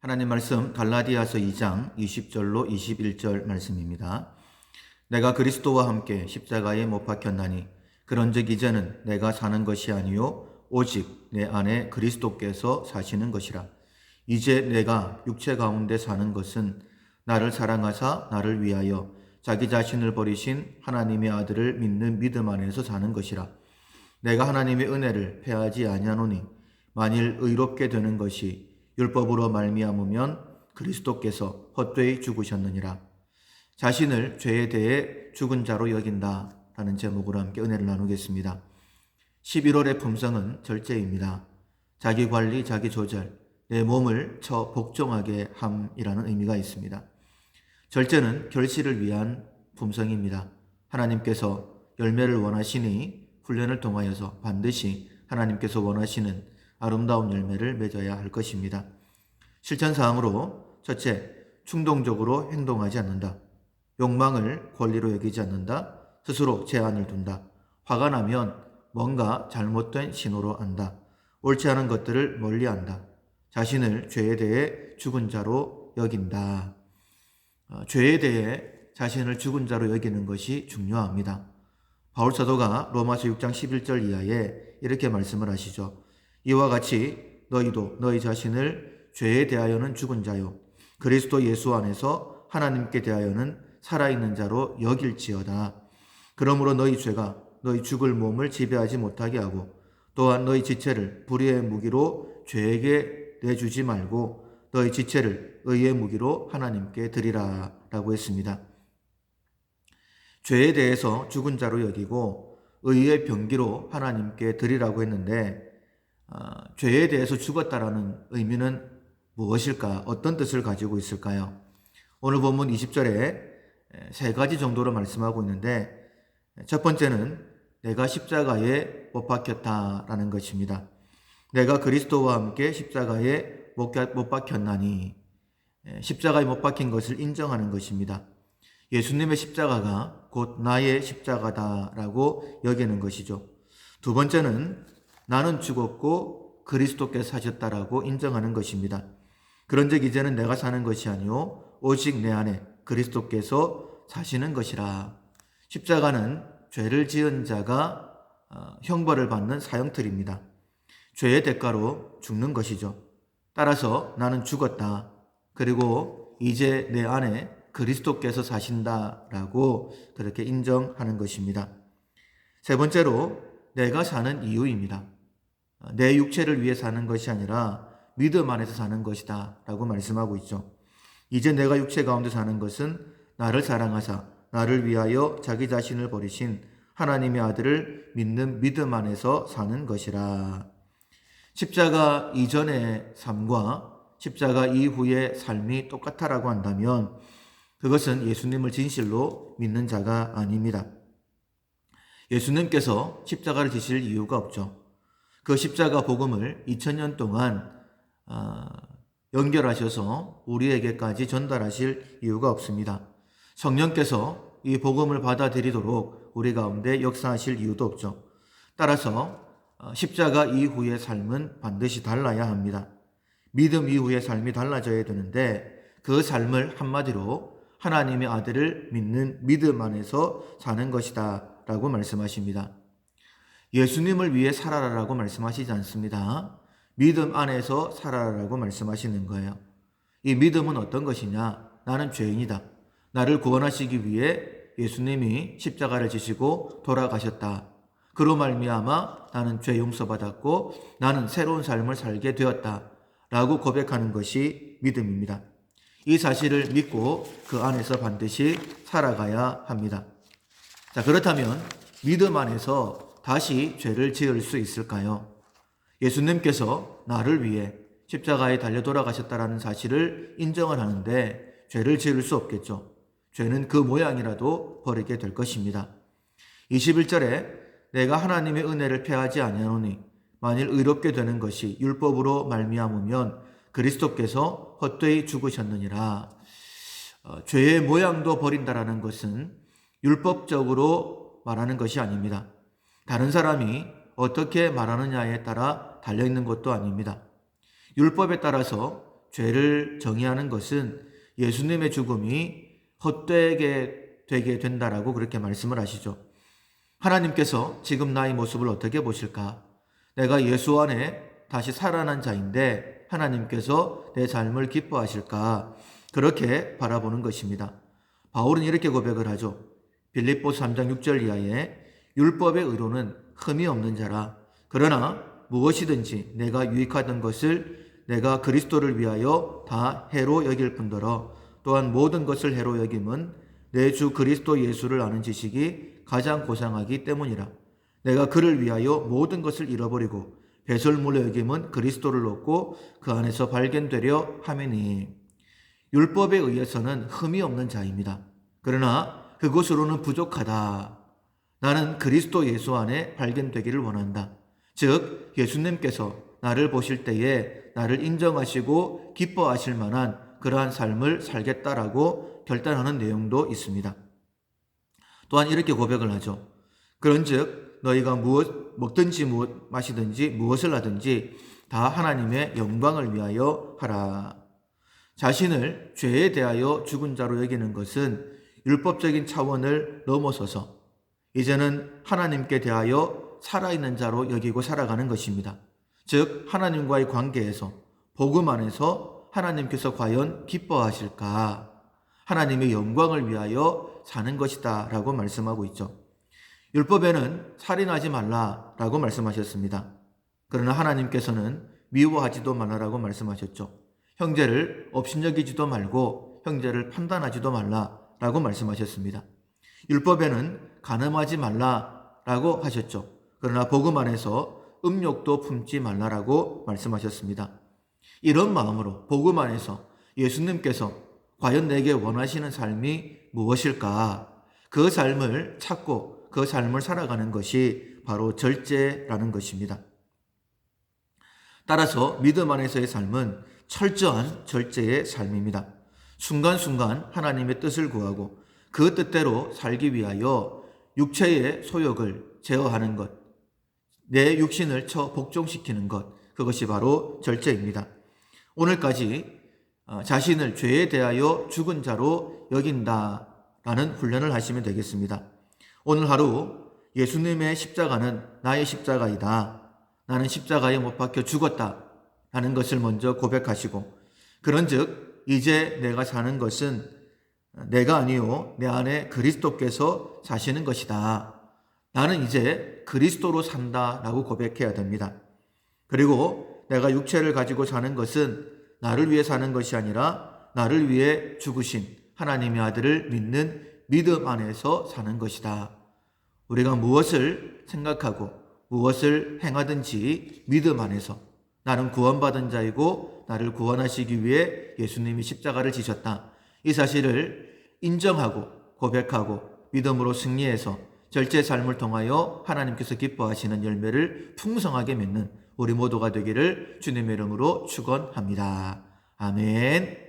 하나님 말씀 갈라디아서 2장 20절로 21절 말씀입니다. 내가 그리스도와 함께 십자가에 못 박혔나니 그런즉 이제는 내가 사는 것이 아니요 오직 내 안에 그리스도께서 사시는 것이라. 이제 내가 육체 가운데 사는 것은 나를 사랑하사 나를 위하여 자기 자신을 버리신 하나님의 아들을 믿는 믿음 안에서 사는 것이라. 내가 하나님의 은혜를 패하지 아니하노니 만일 의롭게 되는 것이 율법으로 말미암으면 그리스도께서 헛되이 죽으셨느니라. 자신을 죄에 대해 죽은 자로 여긴다. 라는 제목으로 함께 은혜를 나누겠습니다. 11월의 품성은 절제입니다. 자기 관리, 자기 조절, 내 몸을 처 복종하게 함이라는 의미가 있습니다. 절제는 결실을 위한 품성입니다. 하나님께서 열매를 원하시니 훈련을 통하여서 반드시 하나님께서 원하시는 아름다운 열매를 맺어야 할 것입니다. 실천 사항으로 첫째, 충동적으로 행동하지 않는다. 욕망을 권리로 여기지 않는다. 스스로 제한을 둔다. 화가 나면 뭔가 잘못된 신호로 안다. 옳지 않은 것들을 멀리 한다. 자신을 죄에 대해 죽은 자로 여긴다. 어, 죄에 대해 자신을 죽은 자로 여기는 것이 중요합니다. 바울 사도가 로마서 6장 11절 이하에 이렇게 말씀을 하시죠. 이와 같이 너희도 너희 자신을 죄에 대하여는 죽은 자요 그리스도 예수 안에서 하나님께 대하여는 살아있는 자로 여길지어다. 그러므로 너희 죄가 너희 죽을 몸을 지배하지 못하게 하고 또한 너희 지체를 불의의 무기로 죄에게 내주지 말고 너희 지체를 의의 무기로 하나님께 드리라 라고 했습니다. 죄에 대해서 죽은 자로 여기고 의의 병기로 하나님께 드리라고 했는데 어, 죄에 대해서 죽었다라는 의미는 무엇일까? 어떤 뜻을 가지고 있을까요? 오늘 본문 20절에 세 가지 정도로 말씀하고 있는데 첫 번째는 내가 십자가에 못 박혔다라는 것입니다. 내가 그리스도와 함께 십자가에 못 박혔나니 십자가에 못 박힌 것을 인정하는 것입니다. 예수님의 십자가가 곧 나의 십자가다라고 여기는 것이죠. 두 번째는 나는 죽었고 그리스도께서 사셨다라고 인정하는 것입니다. 그런즉 이제는 내가 사는 것이 아니요 오직 내 안에 그리스도께서 사시는 것이라. 십자가는 죄를 지은 자가 어, 형벌을 받는 사형틀입니다. 죄의 대가로 죽는 것이죠. 따라서 나는 죽었다. 그리고 이제 내 안에 그리스도께서 사신다라고 그렇게 인정하는 것입니다. 세 번째로 내가 사는 이유입니다. 내 육체를 위해 사는 것이 아니라 믿음 안에서 사는 것이다 라고 말씀하고 있죠. 이제 내가 육체 가운데 사는 것은 나를 사랑하사 나를 위하여 자기 자신을 버리신 하나님의 아들을 믿는 믿음 안에서 사는 것이라. 십자가 이전의 삶과 십자가 이후의 삶이 똑같다라고 한다면 그것은 예수님을 진실로 믿는 자가 아닙니다. 예수님께서 십자가를 지실 이유가 없죠. 그 십자가 복음을 2000년 동안 어, 연결하셔서 우리에게까지 전달하실 이유가 없습니다. 성령께서 이 복음을 받아들이도록 우리 가운데 역사하실 이유도 없죠. 따라서 어, 십자가 이후의 삶은 반드시 달라야 합니다. 믿음 이후의 삶이 달라져야 되는데 그 삶을 한마디로 하나님의 아들을 믿는 믿음 안에서 사는 것이다 라고 말씀하십니다. 예수님을 위해 살아라라고 말씀하시지 않습니다. 믿음 안에서 살아라라고 말씀하시는 거예요. 이 믿음은 어떤 것이냐? 나는 죄인이다. 나를 구원하시기 위해 예수님이 십자가를 지시고 돌아가셨다. 그로 말미암아 나는 죄 용서받았고 나는 새로운 삶을 살게 되었다. 라고 고백하는 것이 믿음입니다. 이 사실을 믿고 그 안에서 반드시 살아가야 합니다. 자, 그렇다면 믿음 안에서 다시 죄를 지을 수 있을까요? 예수님께서 나를 위해 십자가에 달려 돌아가셨다라는 사실을 인정을 하는데 죄를 지을 수 없겠죠. 죄는 그 모양이라도 버리게 될 것입니다. 21절에 내가 하나님의 은혜를 패하지 아니하노니 만일 의롭게 되는 것이 율법으로 말미암으면 그리스도께서 헛되이 죽으셨느니라. 어, 죄의 모양도 버린다라는 것은 율법적으로 말하는 것이 아닙니다. 다른 사람이 어떻게 말하느냐에 따라 달려있는 것도 아닙니다. 율법에 따라서 죄를 정의하는 것은 예수님의 죽음이 헛되게 되게 된다라고 그렇게 말씀을 하시죠. 하나님께서 지금 나의 모습을 어떻게 보실까? 내가 예수 안에 다시 살아난 자인데 하나님께서 내 삶을 기뻐하실까? 그렇게 바라보는 것입니다. 바울은 이렇게 고백을 하죠. 빌립보 3장 6절 이하에 율법의 의로는 흠이 없는 자라. 그러나 무엇이든지 내가 유익하던 것을 내가 그리스도를 위하여 다 해로 여길 뿐더러 또한 모든 것을 해로 여김은 내 주 그리스도 예수를 아는 지식이 가장 고상하기 때문이라. 내가 그를 위하여 모든 것을 잃어버리고 배설물로 여김은 그리스도를 얻고 그 안에서 발견되려 함이니 율법에 의해서는 흠이 없는 자입니다. 그러나 그것으로는 부족하다. 나는 그리스도 예수 안에 발견되기를 원한다. 즉 예수님께서 나를 보실 때에 나를 인정하시고 기뻐하실 만한 그러한 삶을 살겠다라고 결단하는 내용도 있습니다. 또한 이렇게 고백을 하죠. 그런즉 너희가 무엇 먹든지 무엇 마시든지 무엇을 하든지 다 하나님의 영광을 위하여 하라. 자신을 죄에 대하여 죽은 자로 여기는 것은 율법적인 차원을 넘어서서 이제는 하나님께 대하여 살아있는 자로 여기고 살아가는 것입니다. 즉 하나님과의 관계에서 복음 안에서 하나님께서 과연 기뻐하실까? 하나님의 영광을 위하여 사는 것이다 라고 말씀하고 있죠. 율법에는 살인하지 말라 라고 말씀하셨습니다. 그러나 하나님께서는 미워하지도 말라라고 말씀하셨죠. 형제를 업신여기지도 말고 형제를 판단하지도 말라라고 말씀하셨습니다. 율법에는 가늠하지 말라라고 하셨죠. 그러나 복음 안에서 음욕도 품지 말라라고 말씀하셨습니다. 이런 마음으로 복음 안에서 예수님께서 과연 내게 원하시는 삶이 무엇일까? 그 삶을 찾고 그 삶을 살아가는 것이 바로 절제라는 것입니다. 따라서 믿음 안에서의 삶은 철저한 절제의 삶입니다. 순간순간 하나님의 뜻을 구하고 그 뜻대로 살기 위하여 육체의 소욕을 제어하는 것, 내 육신을 처 복종시키는 것, 그것이 바로 절제입니다. 오늘까지 어, 자신을 죄에 대하여 죽은 자로 여긴다라는 훈련을 하시면 되겠습니다. 오늘 하루 예수님의 십자가는 나의 십자가이다. 나는 십자가에 못 박혀 죽었다. 라는 것을 먼저 고백하시고, 그런 즉, 이제 내가 사는 것은 내가 아니요, 내 안에 그리스도께서 사시는 것이다. 나는 이제 그리스도로 산다. 라고 고백해야 됩니다. 그리고 내가 육체를 가지고 사는 것은 나를 위해 사는 것이 아니라 나를 위해 죽으신 하나님의 아들을 믿는 믿음 안에서 사는 것이다. 우리가 무엇을 생각하고 무엇을 행하든지 믿음 안에서 나는 구원받은 자이고 나를 구원하시기 위해 예수님이 십자가를 지셨다. 이 사실을 인정하고 고백하고 믿음으로 승리해서 절제 삶을 통하여 하나님께서 기뻐하시는 열매를 풍성하게 맺는 우리 모두가 되기를 주님의 이름으로 축원합니다. 아멘.